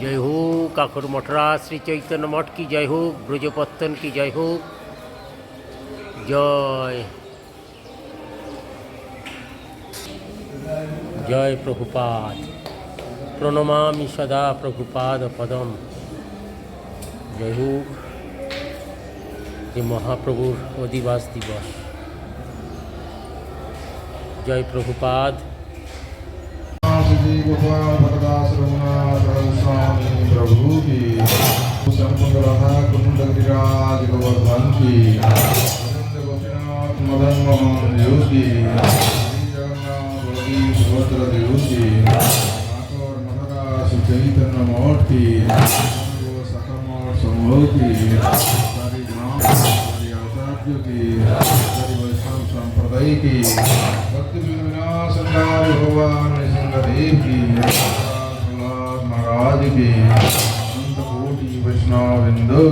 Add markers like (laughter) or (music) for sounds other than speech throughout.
জয় হোক কাকর মঠরা শ্রী চৈতন্য মঠ কি জয় হোক ব্রজপত্তন কি জয় হোক জয় জয় প্রভুপাদ প্রণমামি সদা প্রভুপাদ পদম জয় হোক যে মহাপ্রভুর অধিবাস দিবস জয় প্রভুপাদ गोपाल भरदास स्वामी प्रभु की गोपीनाथ मदन मोहन देव की जगन्नाथ देव की ठाकुर मधुरा चैतन्य मठ की सकम समूह की सारी ग्राम सारी आचार्य की वैष्णव संप्रदाय की भक्ति भगवान शंकरदेव की महाराज की अनंतकोटि वैष्णव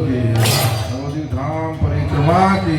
की मोदी धाम परिक्रमा की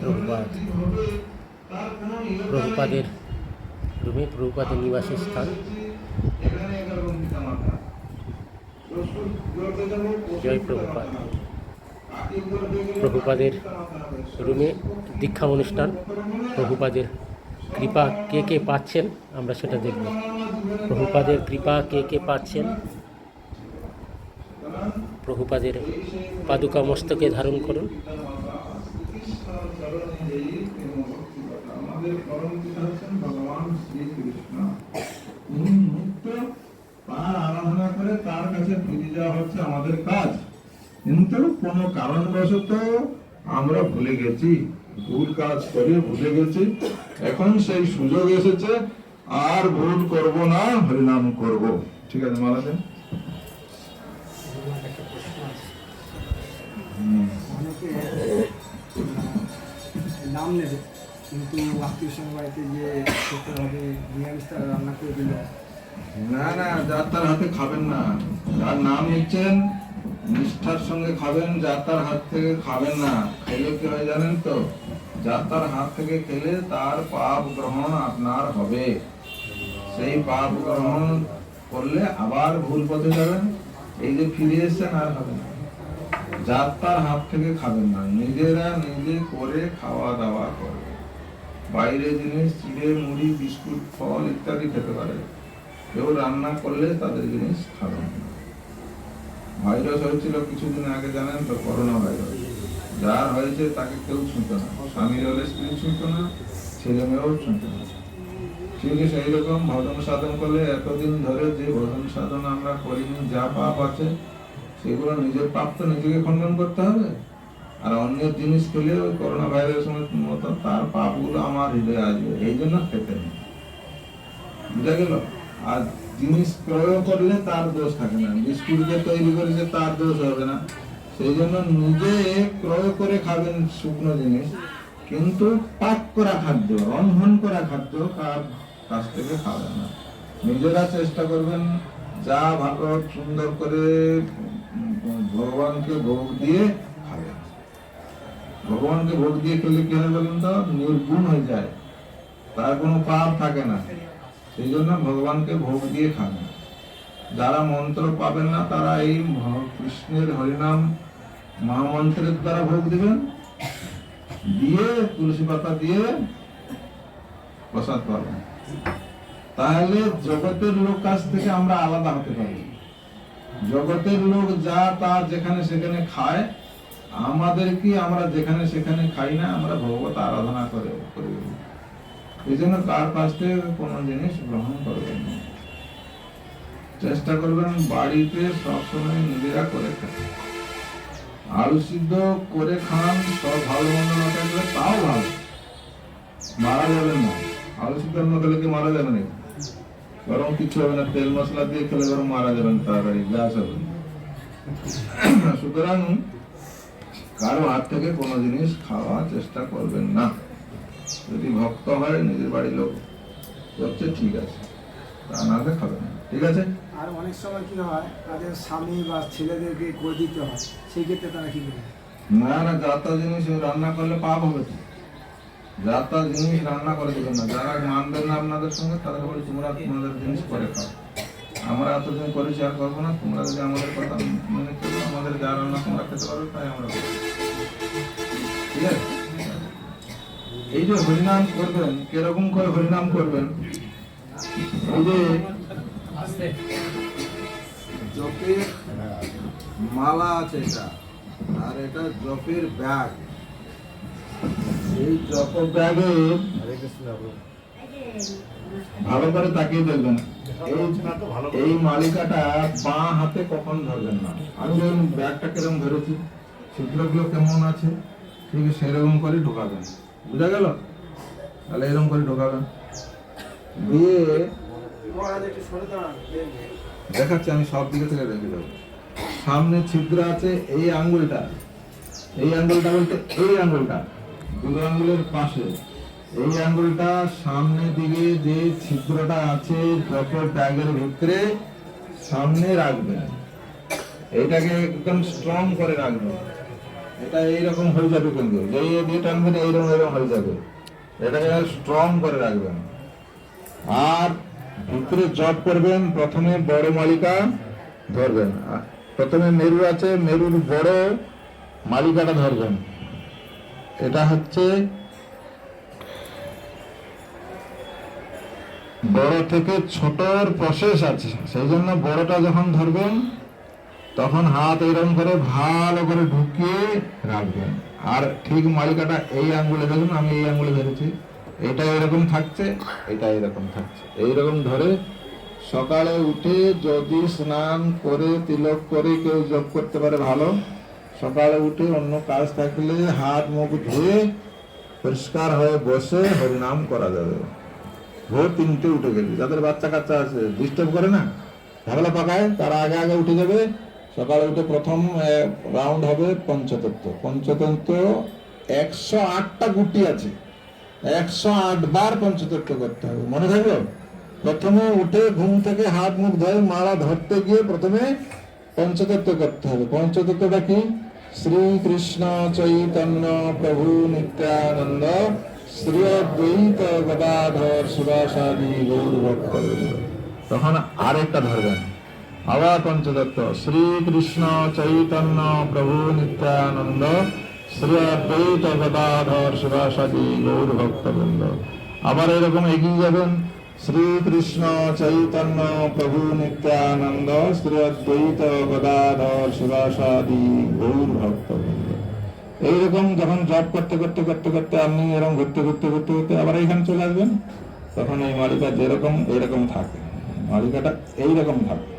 প্রভুপাদ। প্রভুপাদের রুমে প্রভুপাদের নিবাসের স্থান। জয় প্রভুপাদ। প্রভুপাদের রুমে দীক্ষা অনুষ্ঠান। প্রভুপাদের কৃপা কে কে পাচ্ছেন আমরা সেটা দেখব। প্রভুপাদের কৃপা কে কে পাচ্ছেন? প্রভুপাদের পাদুকা মস্তকে ধারণ করুন। আমাদের পরম পিতা হচ্ছেন ভগবান উনি তার আরাধনা করে তার কাছে ফিরে যাওয়া হচ্ছে আমাদের কাজ। কিন্তু কোনো কারণবশত আমরা ভুলে গেছি, ভুল কাজ করে ভুলে গেছি। এখন সেই সুযোগ এসেছে, আর ভুল করব না, হরিনাম করব। ঠিক আছে মারা কিন্তু আত্মীয় গিয়ে খেতে হবে, নিরামিষ তারা রান্না করে দিল। না না, যার তার হাতে খাবেন না। যার নাম নিচ্ছেন, নিষ্ঠার সঙ্গে খাবেন, যার তার হাত থেকে খাবেন না। খেলে কি হয় জানেন তো? যার তার হাত থেকে খেলে তার পাপ গ্রহণ আপনার হবে। সেই পাপ গ্রহণ করলে আবার ভুল পথে যাবেন, এই যে ফিরে এসছেন আর হবে না। যার তার হাত থেকে খাবেন না। নিজেরা নিজে করে খাওয়া দাওয়া করবে বাইরে জিনিস, চিড়ে, মুড়ি, বিস্কুট, ফল ইত্যাদি খেতে পারে। কেউ রান্না করলে তাদের জিনিস খাবেন না। ভাইরাস হয়েছিল কিছুদিন আগে, জানেন তো, করোনা ভাইরাস। যার হয়েছে তাকে কেউ ছুঁতো না। স্বামী হলে স্ত্রী ছুঁতো না, ছেলে মেয়েও ছুঁতো না। ঠিক সেই রকম ভজন সাধন করলে এতদিন ধরে যে ভজন সাধন আমরা করিনি, যা পাপ আছে, সেগুলো নিজের পাপ তো নিজেকে খণ্ডন করতে হবে। আর অন্য জিনিস খেলে ওই করোনা ভাইরাসের মতো তার পাপগুলো আমার হৃদয়ে আসবে, এই জন্য খেতে নেই। বুঝা গেল? আর জিনিস ক্রয় করলে তার দোষ থাকে না। বিস্কুট যে তৈরি করেছে তার দোষ হবে না। সেই জন্য নিজে ক্রয় করে খাবেন শুকনো জিনিস, কিন্তু পাক করা খাদ্য, রন্ধন করা খাদ্য কার কাছ থেকে খাবেন না। নিজেরা চেষ্টা করবেন যা ভালো, সুন্দর করে ভগবানকে ভোগ দিয়ে ভগবানকে ভোগ দিয়ে খেলে কি হয় বলুন তো? নির্গুণ হয়ে যায়। তার কোনো পাপ থাকে না। সেই জন্য ভগবানকে ভোগ দিয়ে খাবেন যারা মন্ত্র পাবেন না, তারা এই কৃষ্ণের হরিনাম মহামন্ত্রের দ্বারা ভোগ দিবেন। দিয়ে তুলসী পাতা দিয়ে প্রসাদ পাবেন। তাহলে জগতের লোক কাছ থেকে আমরা আলাদা হতে পারি। জগতের লোক যা তা যেখানে সেখানে খায় আমাদের কি আমরা যেখানে সেখানে খাই না, আমরা ভগবত আরাধনা করে, করি এই জন্য কার কাছ থেকে কোনো জিনিস গ্রহণ করবেন না। চেষ্টা করবেন বাড়িতে সবসময় নিজেরা করে খেতে আলু সিদ্ধ করে খান, সব ভালো মন্দ না থাকলে তাও ভালো। মারা যাবেন না। আলু সিদ্ধ না খেলে কি মারা যাবে নাকি? গরম কিছু হবে না, তেল মশলা দিয়ে খেলে বরং মারা যাবেন তাড়াতাড়ি, গ্যাস হবে সুতরাং কারও হাত থেকে কোনো জিনিস খাওয়ার চেষ্টা করবেন না। যদি ভক্ত হয় নিজের বাড়ির লোক করছে ঠিক আছে। তা না হলে খাবে না। ঠিক আছে? আর অনেক সময় কি হয় তাদের স্বামী বা ছেলেদেরকে করে দিতে হয় সেই ক্ষেত্রে তারা কি করে? না না যাতা জিনিস রান্না করলে পাপ হবে তো। যাতা জিনিস রান্না করে দেবেন না। যারা মানবেন না আপনাদের সঙ্গে তাদের বলি তোমরা তোমাদের জিনিস করে খাও। আমরা এতদিন করেছি আর করব না। তোমরা যদি আমাদের কথা মেনে চলো আমাদের যা রান্না তোমরা খেতে পারবে তাই আমরা আছে এই যে হরিনাম করবেন কীরকম করে হরিনাম করবেন? এই যে জপের মালা আছে এটা আর এটা জপের ব্যাগ। এই জপ ব্যাগে ভালো করে তাকিয়ে দেখবেন। এই- মালিকাটা বাঁ হাতে কখন ধরবেন না? আমি ব্যাগটা কীরকম ধরেছি? ছিদ্রগুলো কেমন আছে? ঠিক আছে সেরকম করে ঢোকাবেন বুঝা গেল? তাহলে এরকম করে ঢোকাবেন দিয়ে দেখাচ্ছি, আমি সব দিকে থেকে দেখে দেবো সামনে ছিদ্র আছে, এই আঙ্গুলটা। এই আঙ্গুলটা বলতে এই আঙ্গুলটা, দুটো আঙ্গুলের পাশে। এই আঙ্গুলটা সামনের দিকে যে ছিদ্রটা আছে যত ব্যাগের ভিতরে সামনে রাখবেন এটাকে একদম স্ট্রং করে রাখবেন এটা এইরকম হয়ে যাবে কিন্তু। যেই দিয়ে টানবেন এইরকম এরকম হয়ে যাবে। এটাকে স্ট্রং করে রাখবেন। আর ভিতরে জব করবেন, প্রথমে বড় মালিকা ধরবেন। প্রথমে মেরু আছে, মেরুর বড় মালিকাটা ধরবেন। এটা হচ্ছে বড় থেকে ছোটর প্রসেস আছে। সেই জন্য বড়টা যখন ধরবেন তখন হাত এরকম করে ভালো করে ঢুকিয়ে রাখবেন। আর ঠিক মালিকাটা এই আঙ্গুলে দেখুন, আমি এই আঙ্গুলে ধরেছি। এটা এরকম থাকছে, এটা এরকম থাকছে। এইরকম ধরে সকালে উঠে যদি স্নান করে, তিলক করে কেউ যোগ করতে পারে ভালো। সকালে উঠে অন্য কাজ থাকলে হাত মুখ ধুয়ে পরিষ্কার হয়ে বসে হরিনাম করা যাবে। ভোর তিনটে উঠে গেছে। যাদের বাচ্চা কাচ্চা আছে ডিস্টার্ব করে না। ঝামেলা পাকায়, তারা আগে আগে উঠে যাবে। সকালে উঠে প্রথম রাউন্ড হবে পঞ্চতত্ত্ব। পঞ্চতত্ত্ব একশো আটটা গুটি আছে। একশো আট বার পঞ্চতত্ত্ব করতে হবে। মনে থাকল? প্রথমে উঠে ঘুম থেকে হাত মুখ ধরে মালা ধরতে গিয়ে প্রথমে পঞ্চতত্ত্ব করতে হবে। পঞ্চতত্ত্বটা কি? শ্রীকৃষ্ণ চৈতন্য প্রভু নিত্যানন্দ, শ্রী অদ্বৈত গদাধর সুভাষাদি গৌর ভক্ত তখন আরেকটা ধরবেন। আবার পঞ্চদত্ত শ্রীকৃষ্ণ চৈতন্য প্রভু নিত্যানন্দ শ্রী অদ্বৈত গদাধর সুভাষাদি গৌর ভক্তবৃন্দ আবার এরকম এগিয়ে যাবেন। শ্রীকৃষ্ণ চৈতন্য প্রভু নিত্যানন্দ। শ্রী অদ্বৈত গদাধর সুভাষাদি গৌর ভক্তবৃন্দ। এইরকম যখন জব করতে করতে করতে করতে আপনি এরকম ঘুরতে ঘুরতে ঘুরতে ঘুরতে আবার এইখানে চলে আসবেন, তখন এই মালিকা যেরকম এরকম থাকে। মালিকাটা এইরকম থাকে।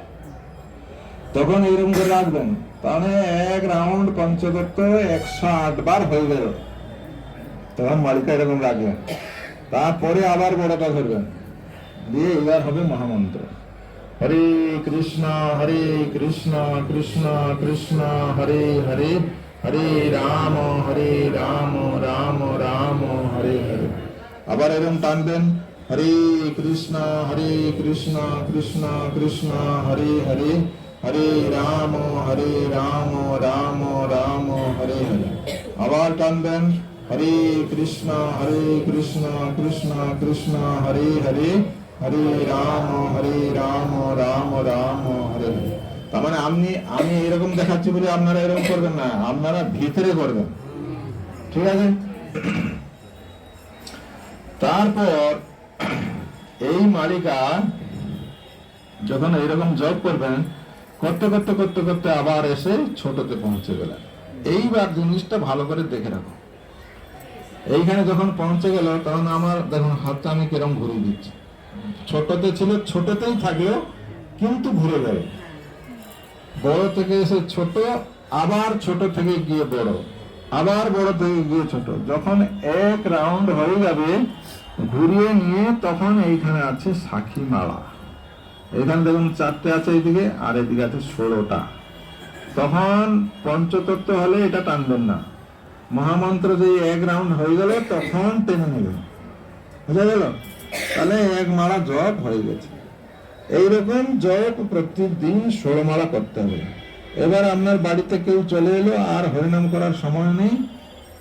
তখন এরকম করে রাখবেন তাহলে এক রাউন্ড পঞ্চদত্ত একশো আট বার হয়ে গেল। তখন মালিকা এরকম রাখবেন তারপরে আবার বড়টা ধরবেন দিয়ে এবার হবে মহামন্ত্র। হরে কৃষ্ণ হরে কৃষ্ণ কৃষ্ণ কৃষ্ণ, হরে হরে হরে রাম হরে রাম রাম রাম, হরে হরে। আবার এরকম টানবেন। হরে কৃষ্ণ হরে কৃষ্ণ কৃষ্ণ কৃষ্ণ, হরে হরে। হরে রাম হরে রাম রাম রাম, হরে হরে। আবার টানবেন, হরে কৃষ্ণ হরে কৃষ্ণ কৃষ্ণ কৃষ্ণ, হরে হরে। হরে রাম হরে রাম রাম রাম, হরে হরে। তার মানে আপনি, আমি এরকম দেখাচ্ছি বলে আপনারা এরকম করবেন না, আপনারা ভিতরে করবেন। ঠিক আছে? তারপর এই মালিকা যখন এইরকম জব করবেন করতে করতে করতে করতে আবার এসে ছোটতে পৌঁছে গেলেন এইবার জিনিসটা ভালো করে দেখে রাখো। এইখানে যখন পৌঁছে গেল, তখন আমার দেখুন, হাতটা আমি কিরম ঘুরিয়ে দিচ্ছি। ছোটতে ছিল, ছোটতেই থাকল কিন্তু ঘুরে গেল। বড় থেকে এসে ছোট, আবার ছোট থেকে গিয়ে বড়, আবার বড় থেকে গিয়ে ছোট। যখন এক রাউন্ড হয়ে যাবে, ঘুরিয়ে নিয়ে তখন এইখানে আছে সাক্ষী মালা এখানে দেখুন চারটে আছে এইদিকে, আর এদিকে আছে ষোলোটা। তখন পঞ্চতত্ত্ব হলে এটা টানবেন না। মহামন্ত্র যে এক রাউন্ড হয়ে গেল, তখন টেনে নেবেন। বুঝা গেল? তাহলে এক মালা জপ হয়ে গেছে। এইরকম জপ প্রতিদিন ষোলো মালা করতে হবে। এবার আপনার বাড়িতে কেউ চলে এলো, আর হরিনাম করার সময় নেই।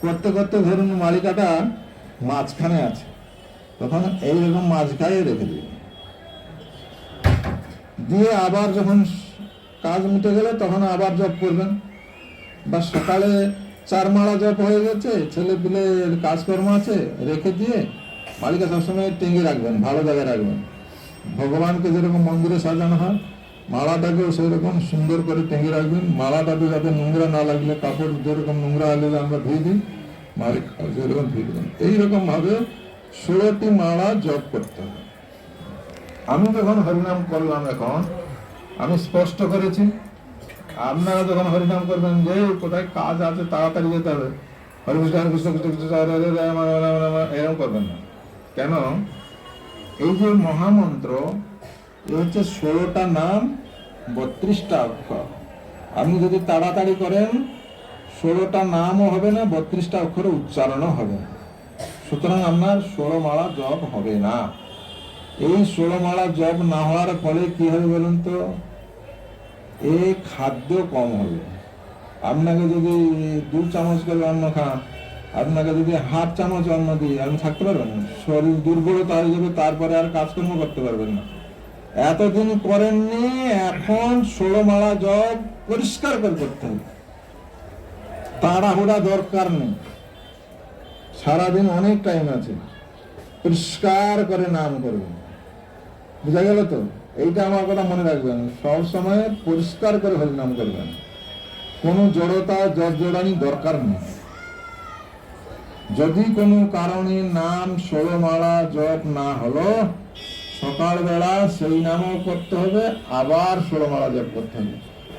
করতে করতে ধরুন মালিকাটা মাঝখানে আছে। তখন এইরকম মাঝখানে রেখে দিবেন। দিয়ে আবার যখন কাজ মিটে গেলে তখন আবার জব করবেন। বা সকালে চার মালা জব হয়ে গেছে, ছেলে পিলে কাজকর্ম আছে, রেখে দিয়ে মালিকা সবসময় টেঙ্গে রাখবেন, ভালো জায়গায় রাখবেন। ভগবানকে যেরকম মন্দিরে সাজানো হয়, মালাটাকেও সেরকম সুন্দর করে টেঙ্গে রাখবেন। মালাটাকে যাতে নোংরা না লাগলে, কাপড় যেরকম নোংরা হলে আমরা ধুয়ে দিই, মালিক যেরকম ধুয়ে দেবেন। এইরকম ভাবে ষোলোটি মালা জপ করতে হবে। আমি যখন হরিনাম করলাম এখন, আমি স্পষ্ট করেছি, আপনারা যখন হরিনাম করবেন যে, কোথায় কাজ আছে তাড়াতাড়ি যেতে হবে। হরে কৃষ্ণ কৃষ্ণ কৃষ্ণ এরকম করবেন না। কেন? এই যে মহামন্ত্র, এ হচ্ছে ষোলোটা নাম, বত্রিশটা অক্ষর। আপনি যদি তাড়াতাড়ি করেন, ষোলোটা নামও হবে না, বত্রিশটা অক্ষরে উচ্চারণও হবে সুতরাং আপনার ষোলো মালা জপ হবে না। এই ষোলো মালা জপ না হওয়ার ফলে কি হবে বলুন তো? এই খাদ্য কম হবে। আপনাকে যদি দু চামচ করে অন্ন খান, আপনাকে যদি হাফ চামচ অন্ন দিই, আপনি থাকতে পারবেন না। শরীর দুর্বলতা হয়ে যাবে, তারপরে আর কাজকর্ম করতে পারবেন না। এতদিন করেননি, এখন ষোলো মালা জপ পরিষ্কার করে করতে হবে। তাড়াহুড়া দরকার নেই। সারাদিন অনেক টাইম আছে। পরিষ্কার করে নাম করবেন। বুঝা গেল তো? এইটা আমার কথা মনে রাখবেন। সব সময় পরিষ্কার করে হরিনাম করবেন। কোনো জড়তা জড়জড়ানি দরকার নেই। যদি কোনো কারণে নাম ষোলমালা জপ না হলো, সকালবেলা সেই নামও করতে হবে, আবার ষোলমালা জপ করতে হবে।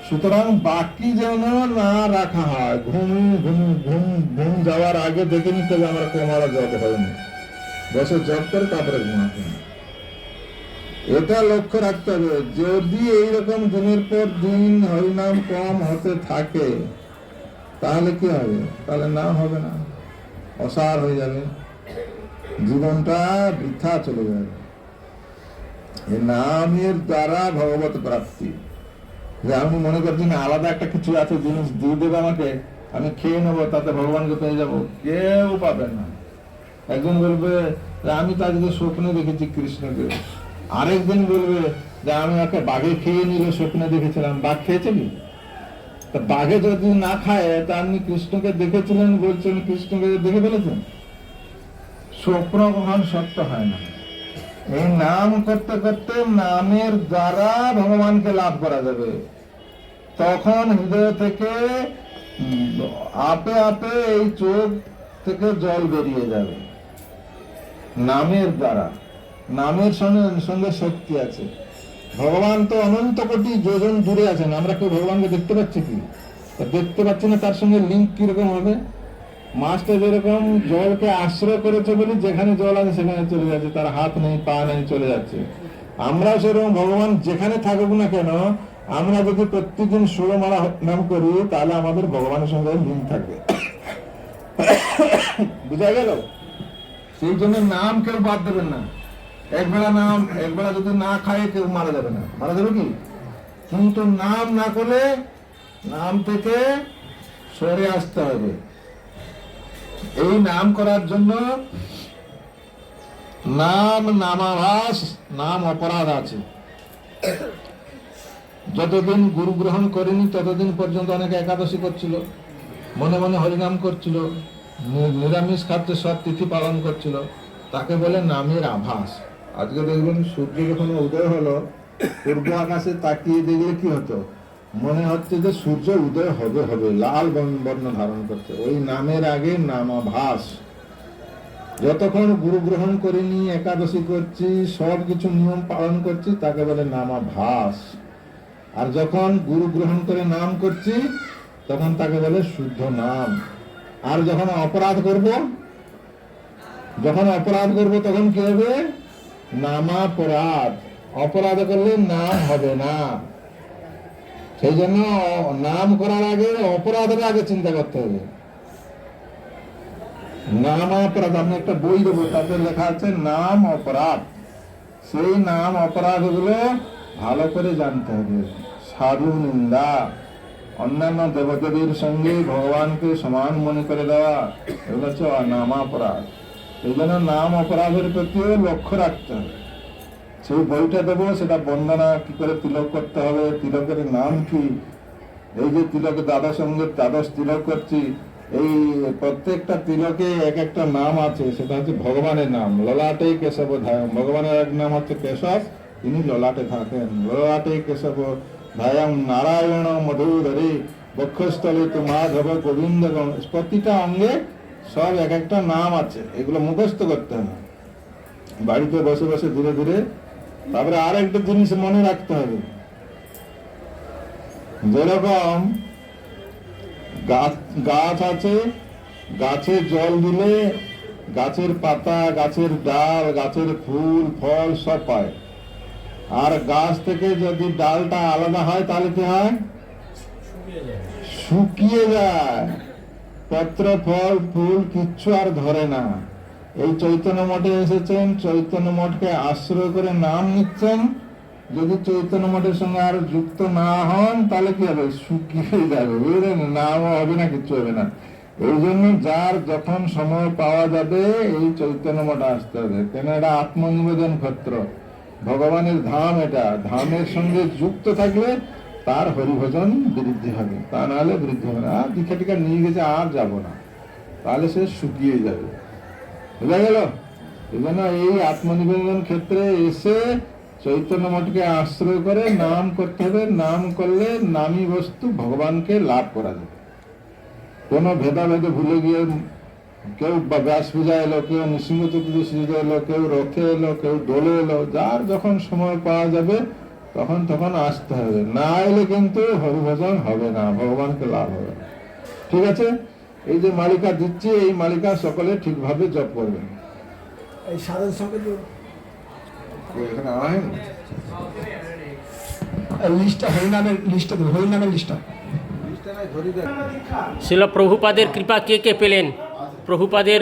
সুতরাং বাকি যেন না রাখা হয়, ঘুম ঘুম ঘুম ঘুম যাওয়ার আগে দেখে নিতে হবে, আমার কোমালা জপ হয়নি। বসে জপ করে তারপরে ঘুমাতে হবে। এটা লক্ষ্য রাখতে হবে, যদি এইরকম দিনের পর দিন হরিনাম কম হতে থাকে, তাহলে কি হবে? তাহলে না হবে না। অসার হয়ে যাবে। জীবনটা বৃথা চলে যাবে। এই নামের দ্বারা ভগবত প্রাপ্তি। যে আমি মনে করছি না, আলাদা একটা কিছু আছে, জিনিস দিয়ে দেবে আমাকে, আমি খেয়ে নেব, তাতে ভগবানকে পেয়ে যাব। কেউ পাবে না। একজন বলবে, আমি তো আজকে স্বপ্নে দেখেছি কৃষ্ণকে। আরেকজন বলবে যে, আমি ওকে বাঘে খেয়ে নিল স্বপ্নে দেখেছিলাম। বাঘ খেয়েছে কি তা বাঘে যদি না খায়, তা আপনি কৃষ্ণকে দেখেছিলেন বলছেন, কৃষ্ণকে দেখে ফেলেছেন? স্বপ্ন কখন সত্য হয় না। এই নাম করতে করতে নামের দ্বারা ভগবানকে লাভ করা যাবে। তখন হৃদয় থেকে আপে আপে এই চোখ থেকে জল বেরিয়ে যাবে। নামের দ্বারা। নামের সঙ্গে শক্তি আছে। ভগবান তো অনন্ত কোটি যোজন দূরে আছেন। আমরা কেউ ভগবানকে দেখতে পাচ্ছি কি? দেখতে পাচ্ছি না, তার সঙ্গে লিঙ্ক কীরকম হবে? মাছটা যেরকম জলকে আশ্রয় করেছে বলে যেখানে জল আছে সেখানে চলে যাচ্ছে, তার হাত নেই, পা নেই, চলে যাচ্ছে। আমরাও সেরকম ভগবান যেখানে থাকুক না কেন, আমরা যদি প্রত্যেকদিন ষোলোমালা নাম করি, তাহলে আমাদের ভগবানের সঙ্গে লিঙ্ক থাকবে। (coughs) বুঝা গেল? সেই জন্য নাম কেউ বাদ দেবেন না। একবেলা নাম, একবেলা যদি না খায়, কেউ মারা যাবে না। মারা যাবে কি? কিন্তু নাম না করলে, নাম থেকে সরে আসতে হবে। এই নাম করার জন্য নাম নামাভাস, নাম অপরাধ আছে। যতদিন গুরু গ্রহণ করেনি, ততদিন পর্যন্ত অনেকে একাদশী করছিল। মনে মনে হরিনাম করছিল। নিরামিষ খাদ্য সব তিথি পালন করছিল। তাকে বলে নামের আভাস। আজকে দেখবেন সূর্য যখন উদয় হলো, পূর্ব আকাশে তাকিয়ে দেখলে কি হতো? মনে হচ্ছে যে সূর্য উদয় হবে হবে, লাল বর্ণ ধারণ করছে। ওই নামের আগে নামাভাস। যতক্ষণ গুরু গ্রহণ করিনি, একাদশী করছি, সব কিছু নিয়ম পালন করছি, তাকে বলে নামাভাস। আর যখন গুরু গ্রহণ করে নাম করছি, তখন তাকে বলে শুদ্ধ নাম। আর যখন অপরাধ করব, যখন অপরাধ করব, তখন কি হবে? নামাপরাধ অপরাধ করলে নাম হবে না। সেই জন্য নাম করার আগে অপরাধের আগে চিন্তা করতে হবে। নাম অপরাধ, আমি একটা বই দেবো, তাতে লেখা আছে নাম অপরাধ। সেই নাম অপরাধগুলো ভালো করে জানতে হবে। সাধু নিন্দা, অন্যান্য দেবদেবীর সঙ্গে ভগবানকে সমান মনে করে দেওয়া, এগুলো হচ্ছে নাম অপরাধ এই নাম অপরাধের প্রতিও লক্ষ্য রাখতে হবে। সেই বইটা দেবো, সেটা বন্দনা, কি করে তিলক করতে হবে, তিলকের নাম কি? এই যে তিলক দাদা সঙ্গে দ্বাদশ তিলক করছি, এই প্রত্যেকটা তিলকে এক একটা নাম আছে, সেটা হচ্ছে ভগবানের নাম, ললাটে কেশব ধায়ম ভগবানের এক নাম হচ্ছে কেশব, তিনি ললাটে থাকেন। ললাটে কেশব ধায়ম নারায়ণ মধুধরে বক্ষস্থলে তো মাধব গোবিন্দ প্রতিটা অঙ্গে সব এক একটা নাম আছে এগুলো মুখস্থ করতে হবে। বাড়িতে বসে বসে ধীরে ধীরে তারপরে আর একটা জিনিস মনে রাখতে হবে। যেরকম গাছ গাছ আছে গাছে জল দিলে গাছের পাতা গাছের ডাল গাছের ফুল ফল সব পায়। আর গাছ থেকে যদি ডালটা আলাদা হয় তাহলে কি হয়? শুকিয়ে যায়। পত্র ফল ফুল কিচ্ছু আর ধরে না। এই চৈতন্য মঠে এসেছেন, চৈতন্য মঠকে আশ্রয় করে নাম নিচ্ছেন। যদি চৈতন্য মঠের সঙ্গে আর যুক্ত না হন, তাহলে কি হবে? শুকিয়ে যাবে, বুঝলেন? নামও হবে না, কিচ্ছু হবে না। এই জন্য যার যখন সময় পাওয়া যাবে, এই চৈতন্য মঠে আসতে হবে। কেন? এটা আত্মনিবেদন ক্ষেত্র। ভগবানের ধাম এটা। ধামের সঙ্গে যুক্ত থাকলে তার হরিভজন বৃদ্ধি হবে। তা নাহলে বৃদ্ধি হবে না। আর দীক্ষা টিকা নিয়ে গেছে, আর যাব না। তাহলে সে শুকিয়ে যাবে। বোঝা গেল? এই আত্মনিবেদন ক্ষেত্রে এসে চৈতন্য মঠকে আশ্রয় করে নাম করতে হবে। নাম করলে নামী বস্তু ভগবানকে লাভ করা যাবে। কোনো ভেদাভেদে ভুলে গিয়ে কেউ ব্যাস পূজা এলো, কেউ নৃসিংহ চতুর্দশী এলো, কেউ রথে এলো, কেউ দোলে এলো, যার যখন সময় পাওয়া যাবে তখন তখন আসতে হবে। না এলে কিন্তু হরিভজন হবে না ভগবানকে লাভ হবে ঠিক আছে? এই যে মালিকা দিচ্ছি এই মালিকা সকলে ঠিকভাবে জপ করবেন। এই সাধন সঙ্গে তো এখানে আনা হয়নি? লিস্টটা হরিনামের লিস্টটা হরিনামের লিস্টটা শিল প্রভুপাদের কৃপা কে কে পেলেন? প্রভুপাদের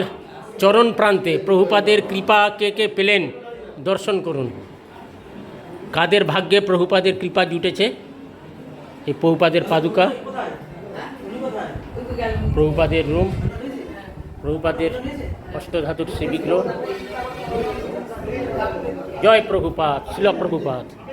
চরণ প্রান্তে প্রভুপাদের কৃপা কে কে পেলেন? দর্শন করুন। কাদের ভাগ্যে প্রভুপাদের কৃপা জুটেছে? এই প্রভুপাদের পাদুকা। প্রভুপাদের রুম। প্রভুপাদের অষ্টধাতুর শ্রীবিগ্রহ। জয় প্রভুপাত শিল প্রভুপাত